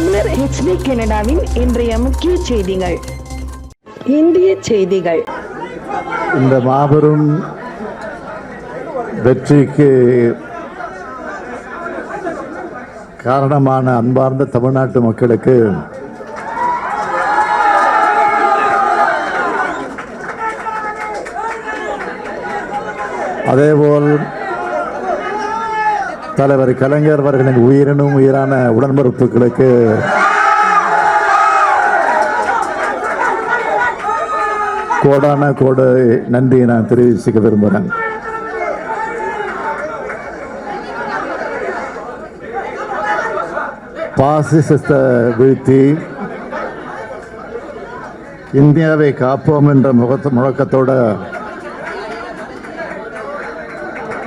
தமிழர் ஹெச்டி கனடாவின் இன்றைய முக்கிய செய்திகள். இந்திய செய்திகள். இந்த மாபெரும் வெற்றிக்கு காரணமான அன்பார்ந்த தமிழ்நாட்டு மக்களுக்கு அதேபோல் தலைவர் கலைஞர் அவர்களின் உயிரினும் உயிரான உடன்பிறப்புகளுக்கு கோடான கோடு நன்றியை நான் தெரிவிச்சுக்க விரும்புகிறேன். பாசிசத்தை வீழ்த்தி இந்தியாவை காப்போம் என்ற முகத்த முழக்கத்தோட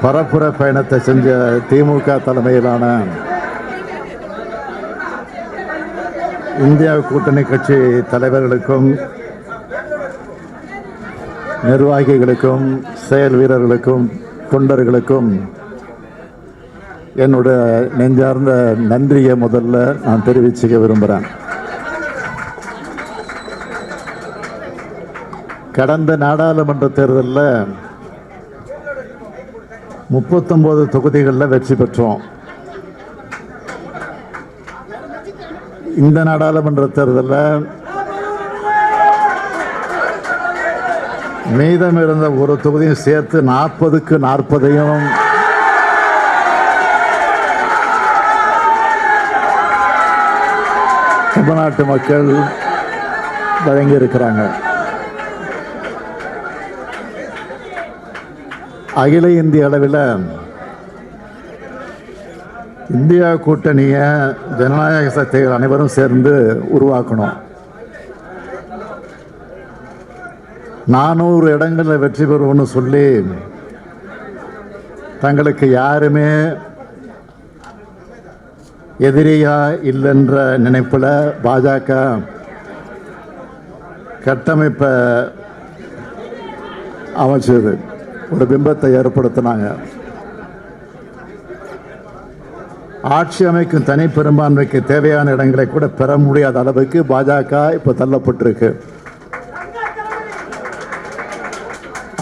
பரப்புர பயணத்தை செஞ்ச திமுக தலைமையிலான இந்திய கூட்டணி கட்சி தலைவர்களுக்கும் நிர்வாகிகளுக்கும் செயல் வீரர்களுக்கும் தொண்டர்களுக்கும் என்னோட நெஞ்சார்ந்த நன்றியை முதல்ல நான் தெரிவிச்சுக்க விரும்புகிறேன் கடந்த நாடாளுமன்ற தேர்தலில் முப்பத்தொம்போது தொகுதிகளில் வெற்றி பெற்றோம். இந்த நாடாளுமன்ற தேர்தலில் மீதம் இருந்த ஒரு தொகுதியும் சேர்த்து நாற்பதுக்கு நாற்பதையும் தமிழ்நாட்டு மக்கள் வழங்கி அகில இந்திய அளவில் இந்தியா கூட்டணியை ஜனநாயக சக்திகள் அனைவரும் சேர்ந்து உருவாக்கணும். நானூறு இடங்களில் வெற்றி பெறுவோம்னு சொல்லி தங்களுக்கு யாருமே எதிரியா இல்லைன்ற நினைப்பில் பாஜக கட்டமைப்பை அமைச்சது. ஒரு பிம்பத்தை ஏற்படுத்தினாங்க. ஆட்சி அமைக்கும் தனி பெரும்பான்மைக்கு தேவையான இடங்களை கூட பெற முடியாத அளவுக்கு பாஜக இப்போ தள்ளப்பட்டிருக்கு.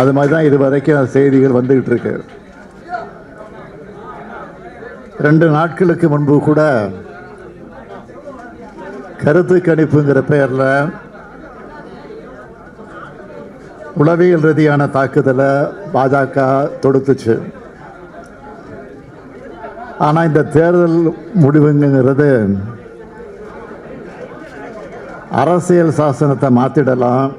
அது மாதிரி தான் இது வரைக்கும் செய்திகள் வந்துகிட்டு இருக்கு. ரெண்டு நாட்களுக்கு முன்பு கூட கருத்து கணிப்புங்கிற பெயரில் உளவியல் ரீதியான தாக்குதலை பாஜக தொடுத்துச்சு. ஆனால் இந்த தேர்தல் முடிவுங்கிறது அரசியல் சாசனத்தை மாற்றிடலாம்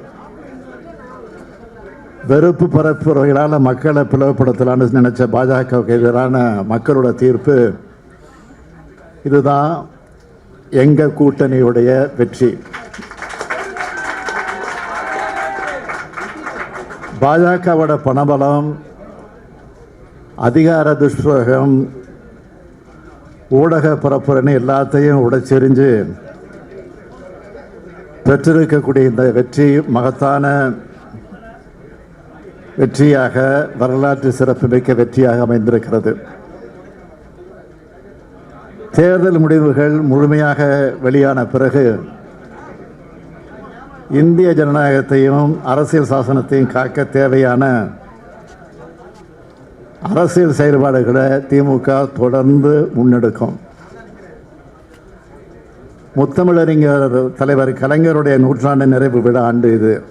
வெறுப்பு பரப்புரைகளால் மக்களை பிளவுபடுத்தலாம்னு நினச்ச பாஜகவுக்கு எதிரான மக்களோட தீர்ப்பு இதுதான் எங்கள் கூட்டணியுடைய வெற்றி. பாஜகவோட பணபலம் அதிகார துஷ்பிரயோகம் ஊடக பரப்புரைன்னு எல்லாத்தையும் உடைச்செறிஞ்சு பெற்றிருக்கக்கூடிய இந்த வெற்றி மகத்தான வெற்றியாக வரலாற்று சிறப்புமிக்க வெற்றியாக அமைந்திருக்கிறது. தேர்தல் முடிவுகள் முழுமையாக வெளியான பிறகு இந்திய ஜனநாயகத்தையும் அரசியல் சாசனத்தையும் காக்க தேவையான அரசியல் செயல்பாடுகளை திமுக தொடர்ந்து முன்னெடுக்கும். முத்தமிழறிஞர் தலைவர் கலைஞருடைய நூற்றாண்டு நிறைவு விழா ஆண்டு இது.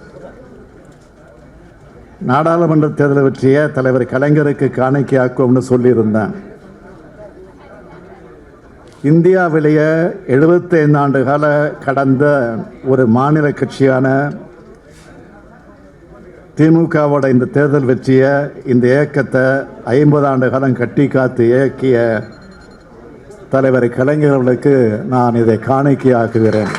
நாடாளுமன்ற தேர்தலை வெற்றிய தலைவர் கலைஞருக்கு காணிக்கையாக்கும்னு சொல்லியிருந்தேன். இந்தியாவிலேயே எழுபத்தைந்து ஆண்டு கால கடந்த ஒரு மாநில கட்சியான திமுகவோட இந்த தேர்தல் வெற்றியை இந்த இயக்கத்தை ஐம்பது ஆண்டு காலம் கட்டி காத்து இயக்கிய தலைவர் கலைஞர்களுக்கு நான் இதை காணிக்கையாக்குகிறேன்.